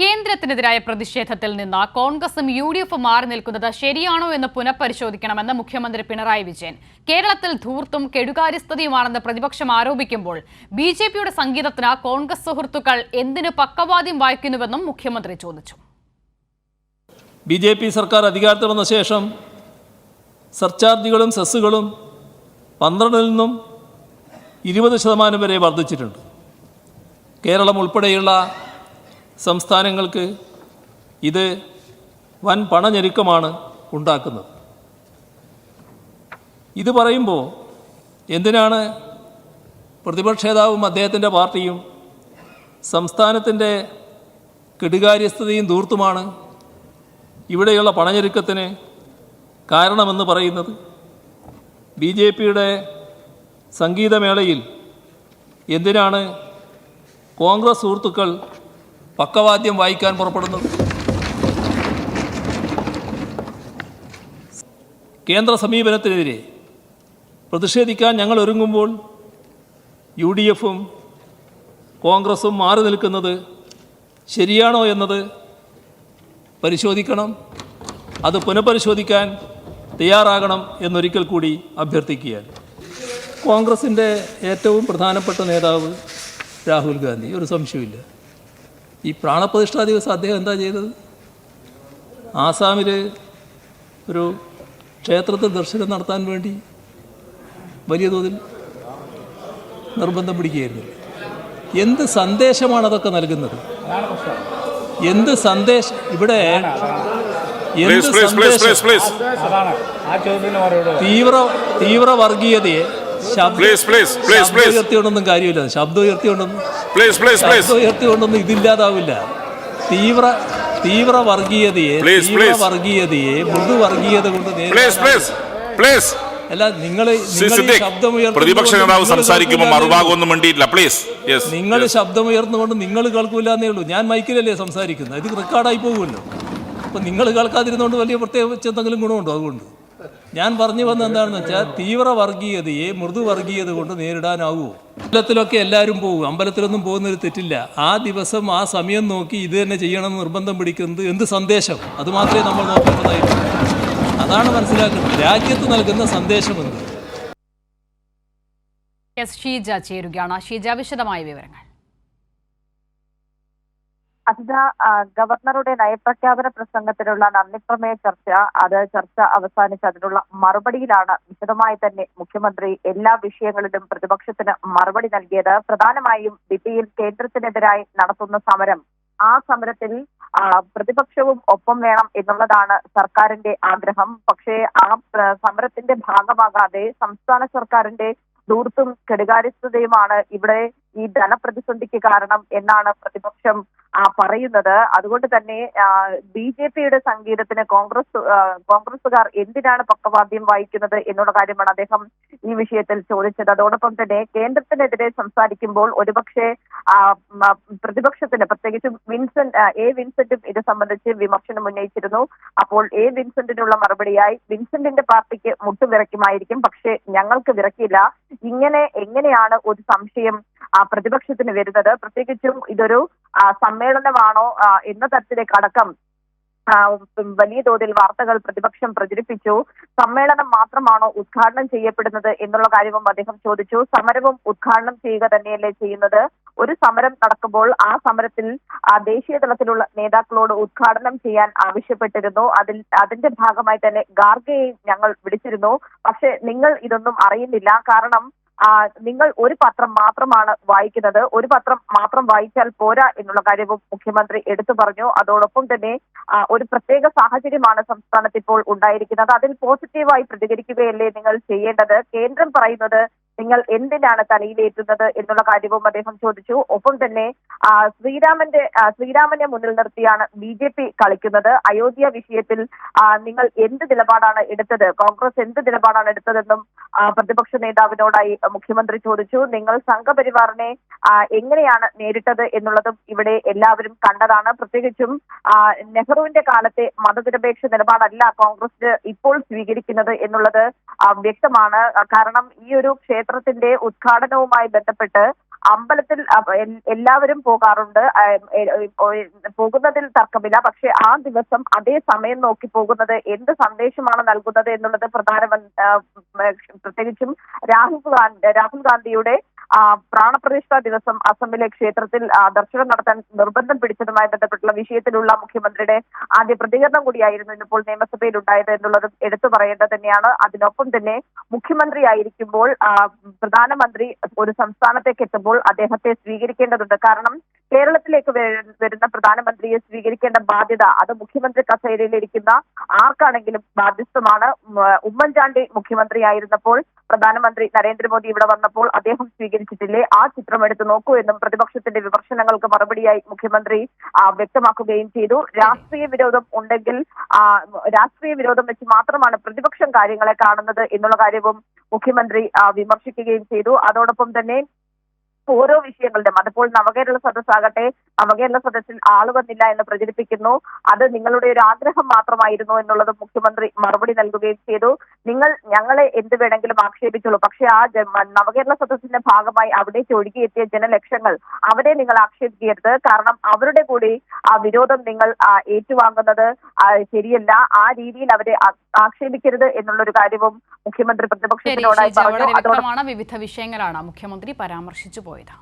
കേന്ദ്രത്തിനെതിരായ പ്രതിഷേധത്തിൽ നിന്ന് കോൺഗ്രസും യു ഡി എഫും മാറി നിൽക്കുന്നത് ശരിയാണോ എന്ന് പുനഃപരിശോധിക്കണമെന്ന് മുഖ്യമന്ത്രി പിണറായി വിജയൻ. കേരളത്തിൽ ധൂർത്തും കെടുകാര്യസ്ഥതയുമാണെന്ന് പ്രതിപക്ഷം ആരോപിക്കുമ്പോൾ ബി ജെ പിയുടെ സംഗീതത്തിന് കോൺഗ്രസ് സുഹൃത്തുക്കൾ എന്തിനു പക്കവാദ്യം വായിക്കുന്നുവെന്നും മുഖ്യമന്ത്രി ചോദിച്ചു. ബി ജെ പി സർക്കാർ അധികാരത്തിൽ വന്ന ശേഷം സർചാർജുകളും സെസ്സുകളും പന്ത്രണ്ടിൽ നിന്നും ഇരുപത് ശതമാനം വരെ വർദ്ധിച്ചിട്ടുണ്ട്. കേരളം ഉൾപ്പെടെയുള്ള സംസ്ഥാനങ്ങൾക്ക് ഇത് വൻ പണഞ്ഞെരുക്കമാണ് ഉണ്ടാക്കുന്നത്. ഇത് പറയുമ്പോൾ എന്തിനാണ് പ്രതിപക്ഷ നേതാവും അദ്ദേഹത്തിന്റെ പാർട്ടിയും സംസ്ഥാനത്തിന്റെ കെടുകാര്യസ്ഥതയും ധൂർത്തുമാണ് ഇവിടെയുള്ള പണഞ്ഞെരുക്കത്തിന് കാരണമെന്ന് പറയുന്നത്? ബി ജെ പിയുടെ സംഗീതമേളയിൽ എന്തിനാണ് കോൺഗ്രസ് സുഹൃത്തുക്കൾ പക്കവാദ്യം വായിക്കാൻ പുറപ്പെടുന്നത് കേന്ദ്ര സമീപനത്തിനെതിരെ പ്രതിഷേധിക്കാൻ ഞങ്ങൾ ഒരുങ്ങുമ്പോൾ യു ഡി എഫും കോൺഗ്രസും മാറി നിൽക്കുന്നത് ശരിയാണോ എന്നത് പരിശോധിക്കണം. അത് പുനഃപരിശോധിക്കാൻ തയ്യാറാകണം എന്നൊരിക്കൽ കൂടി അഭ്യർത്ഥിക്കുകയാണ്. കോൺഗ്രസിന്റെ ഏറ്റവും പ്രധാനപ്പെട്ട നേതാവ് രാഹുൽ ഗാന്ധി. ഒരു സംശയമില്ല ഈ പ്രാണപ്രതിഷ്ഠാ ദിവസം അദ്ദേഹം എന്താ ചെയ്തത്? ആസാമിൽ ഒരു ക്ഷേത്രത്തിൽ ദർശനം നടത്താൻ വേണ്ടി വലിയ തോതിൽ നിർബന്ധം പിടിക്കുകയായിരുന്നു. എന്ത് സന്ദേശമാണ് അതൊക്കെ നൽകുന്നത്? എന്ത് സന്ദേശം ഇവിടെ എന്ത് Please, please, please, please, സന്ദേശം please, അതാണ് ആ ചോദ്യത്തിന് മറുപടി. തീവ്ര തീവ്ര വർഗീയതയെ ശബ്ദ. ഉയർത്തിക്കൊണ്ടൊന്നും കാര്യമില്ല. ശബ്ദം ഉയർത്തിയോണ്ടൊന്നും. ശബ്ദം ഉയർത്തിക്കൊണ്ടൊന്നും ഇതില്ലാതാവില്ല തീവ്ര തീവ്ര വർഗീയതയെ തീവ്ര. വർഗീയതയെ മൃദു വർഗീയത കൊണ്ട്. അല്ല നിങ്ങൾ പ്രതിപക്ഷ നേതാവ് സംസാരിക്കുമ്പോൾ മറുഭാഗം ഒന്നും വേണ്ടിയില്ല പ്ലീസ് നിങ്ങൾ ശബ്ദം ഉയർന്നുകൊണ്ട് നിങ്ങൾ കേൾക്കൂല എന്നേ ഉള്ളൂ. ഞാൻ മൈക്കിലല്ലേ സംസാരിക്കുന്നത്. ഇത് റെക്കോർഡായി പോകുമല്ലോ. അപ്പൊ നിങ്ങൾ കേൾക്കാതിരുന്നോണ്ട് വലിയ പ്രത്യേകിച്ച് എന്തെങ്കിലും ഗുണമുണ്ടോ? അതുകൊണ്ട്. ഞാൻ പറഞ്ഞു വന്ന എന്താണെന്ന് വെച്ചാൽ തീവ്ര വർഗീയതയെ മൃദു വർഗീയത കൊണ്ട് നേരിടാനാവുമോ അമ്പലത്തിലൊക്കെ എല്ലാവരും പോകും അമ്പലത്തിലൊന്നും പോകുന്നൊരു തെറ്റില്ല. ആ ദിവസം ആ സമയം നോക്കി ഇത് തന്നെ ചെയ്യണമെന്ന് നിർബന്ധം പിടിക്കുന്നത് എന്ത് സന്ദേശം? അത് മാത്രമേ നമ്മൾ നോക്കേണ്ടതായിട്ടുള്ളൂ. അതാണ് മനസ്സിലാക്കുന്നത്. രാജ്യത്ത് നൽകുന്ന സന്ദേശം എന്ത് ഷീജ ചേരുകയാണ്. ഷീജ വിശദമായ വിവരങ്ങൾ. അസിത ഗവർണറുടെ നയപ്രഖ്യാപന പ്രസംഗത്തിനുള്ള നന്ദിപ്രമേയ ചർച്ച അത് ചർച്ച അവസാനിച്ച് അതിനുള്ള മറുപടിയിലാണ് വിശദമായി തന്നെ മുഖ്യമന്ത്രി എല്ലാ വിഷയങ്ങളിലും പ്രതിപക്ഷത്തിന് മറുപടി നൽകിയത്. പ്രധാനമായും ഡിപിയിൽ കേന്ദ്രത്തിനെതിരായി നടത്തുന്ന സമരം. ആ സമരത്തിൽ പ്രതിപക്ഷവും ഒപ്പം വേണം എന്നുള്ളതാണ് സർക്കാരിന്റെ ആഗ്രഹം. പക്ഷേ ആ സമരത്തിന്റെ ഭാഗമാകാതെ സംസ്ഥാന സർക്കാരിന്റെ ധൂർത്തും കെടുകാര്യസ്ഥതയുമാണ് ഇവിടെ ഈ ധനപ്രതിസന്ധിക്ക് കാരണം എന്നാണ് പ്രതിപക്ഷം പറയുന്നത്. അതുകൊണ്ട് തന്നെ ബി ജെ പിയുടെ സംഗീതത്തിന് കോൺഗ്രസ് കോൺഗ്രസുകാർ എന്തിനാണ് പക്കവാദ്യം വായിക്കുന്നത് എന്നുള്ള കാര്യമാണ് അദ്ദേഹം ഈ വിഷയത്തിൽ ചോദിച്ചത്. അതോടൊപ്പം തന്നെ കേന്ദ്രത്തിനെതിരെ സംസാരിക്കുമ്പോൾ ഒരുപക്ഷെ പ്രതിപക്ഷത്തിന് പ്രത്യേകിച്ചും വിൻസെന്റ് എ വിൻസെന്റും ഇത് സംബന്ധിച്ച് വിമർശനം ഉന്നയിച്ചിരുന്നു. അപ്പോൾ എ വിൻസെന്റിനുള്ള മറുപടിയായി വിൻസെന്റിന്റെ പാർട്ടിക്ക് മുട്ടുവിറക്കുമായിരിക്കും പക്ഷേ ഞങ്ങൾക്ക് വിറക്കില്ല ഇങ്ങനെ എങ്ങനെയാണ് ഒരു സംശയം പ്രതിപക്ഷത്തിന് വരുന്നത്. പ്രത്യേകിച്ചും ഇതൊരു സമ്മേളനമാണോ എന്ന തരത്തിലേക്ക് അടക്കം വലിയ തോതിൽ വാർത്തകൾ പ്രതിപക്ഷം പ്രചരിപ്പിച്ചു. സമ്മേളനം മാത്രമാണോ ഉദ്ഘാടനം ചെയ്യപ്പെടുന്നത് എന്നുള്ള കാര്യവും അദ്ദേഹം ചോദിച്ചു. സമരവും ഉദ്ഘാടനം ചെയ്യുക തന്നെയല്ലേ ചെയ്യുന്നത്? ഒരു സമരം നടക്കുമ്പോൾ ആ സമരത്തിൽ ദേശീയ തലത്തിലുള്ള നേതാക്കളോട് ഉദ്ഘാടനം ചെയ്യാൻ ആവശ്യപ്പെട്ടിരുന്നു. അതിൽ അതിന്റെ ഭാഗമായി തന്നെ ഗാർഗയെ ഞങ്ങൾ വിളിച്ചിരുന്നു. പക്ഷെ നിങ്ങൾ ഇതൊന്നും അറിയുന്നില്ല. കാരണം നിങ്ങൾ ഒരു പത്രം മാത്രമാണ് വായിക്കുന്നത്. ഒരു പത്രം മാത്രം വായിച്ചാൽ പോരാ എന്നുള്ള കാര്യവും മുഖ്യമന്ത്രി എടുത്തു പറഞ്ഞു. അതോടൊപ്പം തന്നെ ഒരു പ്രത്യേക സാഹചര്യമാണ് സംസ്ഥാനത്ത് ഇപ്പോൾ ഉണ്ടായിരിക്കുന്നത്. അതിൽ പോസിറ്റീവായി പ്രതികരിക്കുകയല്ലേ നിങ്ങൾ ചെയ്യേണ്ടത്? കേന്ദ്രം പറയുന്നത് നിങ്ങൾ എന്തിനാണ് തലയിലേറ്റുന്നത് എന്നുള്ള കാര്യവും അദ്ദേഹം ചോദിച്ചു. ഒപ്പം തന്നെ ശ്രീരാമന്റെ ശ്രീരാമനെ മുന്നിൽ നിർത്തിയാണ് ബി ജെ പി കളിക്കുന്നത്. അയോധ്യ വിഷയത്തിൽ നിങ്ങൾ എന്ത് നിലപാടാണ് എടുത്തത്? കോൺഗ്രസ് എന്ത് നിലപാടാണ് എടുത്തതെന്നും പ്രതിപക്ഷ നേതാവിനോടായി മുഖ്യമന്ത്രി ചോദിച്ചു. നിങ്ങൾ സംഘപരിവാറിനെ എങ്ങനെയാണ് നേരിട്ടത് എന്നുള്ളതും ഇവിടെ എല്ലാവരും കണ്ടതാണ്. പ്രത്യേകിച്ചും നെഹ്റുവിന്റെ കാലത്തെ മതനിരപേക്ഷ നിലപാടല്ല കോൺഗ്രസ് ഇപ്പോൾ സ്വീകരിക്കുന്നത് എന്നുള്ളത് വ്യക്തമാണ്. കാരണം ഈ ഒരു ക്ഷേത്രത്തിന്റെ ഉദ്ഘാടനവുമായി ബന്ധപ്പെട്ട് അമ്പലത്തിൽ എല്ലാവരും പോകാറുണ്ട്. പോകുന്നതിൽ തർക്കമില്ല. പക്ഷെ ആ ദിവസം അതേ സമയം നോക്കി പോകുന്നത് എന്ത് സന്ദേശമാണ് നൽകുന്നത് എന്നുള്ളത് ആ, പ്രത്യേകിച്ചും രാഹുൽ ഗാന്ധി രാഹുൽ ഗാന്ധിയുടെ പ്രാണപ്രതിഷ്ഠ ദിവസം അസമിലെ ക്ഷേത്രത്തിൽ ദർശനം നടത്താൻ നിർബന്ധം പിടിച്ചതുമായി ബന്ധപ്പെട്ടുള്ള വിഷയത്തിലുള്ള മുഖ്യമന്ത്രിയുടെ ആദ്യ പ്രതികരണം കൂടിയായിരുന്നു ഇന്നിപ്പോൾ നിയമസഭയിൽ ഉണ്ടായത് എന്നുള്ളതും എടുത്തു പറയേണ്ടത് തന്നെയാണ്. അതിനൊപ്പം തന്നെ മുഖ്യമന്ത്രി ആയിരിക്കുമ്പോൾ പ്രധാനമന്ത്രി ഒരു സംസ്ഥാനത്തേക്ക് എത്തുമ്പോൾ അദ്ദേഹത്തെ സ്വീകരിക്കേണ്ടതുണ്ട്. കാരണം കേരളത്തിലേക്ക് വരുന്ന പ്രധാനമന്ത്രിയെ സ്വീകരിക്കേണ്ട ബാധ്യത അത് മുഖ്യമന്ത്രി കസേരയിലിരിക്കുന്ന ആർക്കാണെങ്കിലും ബാധ്യസ്ഥമാണ്. ഉമ്മൻചാണ്ടി മുഖ്യമന്ത്രിയായിരുന്നപ്പോൾ പ്രധാനമന്ത്രി നരേന്ദ്രമോദി ഇവിടെ വന്നപ്പോൾ അദ്ദേഹം സ്വീകരിച്ചിട്ടില്ലേ? ആ ചിത്രം എടുത്ത് നോക്കൂ എന്നും പ്രതിപക്ഷത്തിന്റെ വിമർശനങ്ങൾക്ക് മറുപടിയായി മുഖ്യമന്ത്രി വ്യക്തമാക്കുകയും ചെയ്തു. രാഷ്ട്രീയ വിരോധം ഉണ്ടെങ്കിൽ രാഷ്ട്രീയ വിരോധം വെച്ച് മാത്രമാണ് പ്രതിപക്ഷം കാര്യങ്ങളെ കാണുന്നത് എന്നുള്ള കാര്യവും മുഖ്യമന്ത്രി വിമർശിക്കുകയും ചെയ്തു. അതോടൊപ്പം തന്നെ ഓരോ വിഷയങ്ങളുടെ അതിപ്പോൾ നവകേരള സദസ്സാകട്ടെ നവകേരള സദസ്സിൽ ആൾ വന്നില്ല എന്ന് പ്രചരിപ്പിക്കുന്നു. അത് നിങ്ങളുടെ ഒരു ആഗ്രഹം മാത്രമായിരുന്നു എന്നുള്ളത് മുഖ്യമന്ത്രി മറുപടി നൽകുകയും ചെയ്തു. നിങ്ങൾ ഞങ്ങളെ എന്ത് വേണമെങ്കിലും ആക്ഷേപിച്ചുള്ളൂ പക്ഷേ ആ നവകേരള സദസ്സിന്റെ ഭാഗമായി അവിടേക്ക് ഒഴുകിയെത്തിയ ജനലക്ഷങ്ങൾ അവരെ നിങ്ങൾ ആക്ഷേപിക്കരുത്. കാരണം അവരുടെ കൂടി ആ വിരോധം നിങ്ങൾ ഏറ്റുവാങ്ങുന്നത് ശരിയല്ല. ആ രീതിയിൽ അവരെ ആക്ഷേപിക്കരുത് എന്നുള്ളൊരു കാര്യവും മുഖ്യമന്ത്രി പ്രതിപക്ഷത്തിനോടായി പറഞ്ഞു. വിവിധ വിഷയങ്ങളാണ് മുഖ്യമന്ത്രി പരാമർശിച്ചു പോയത്.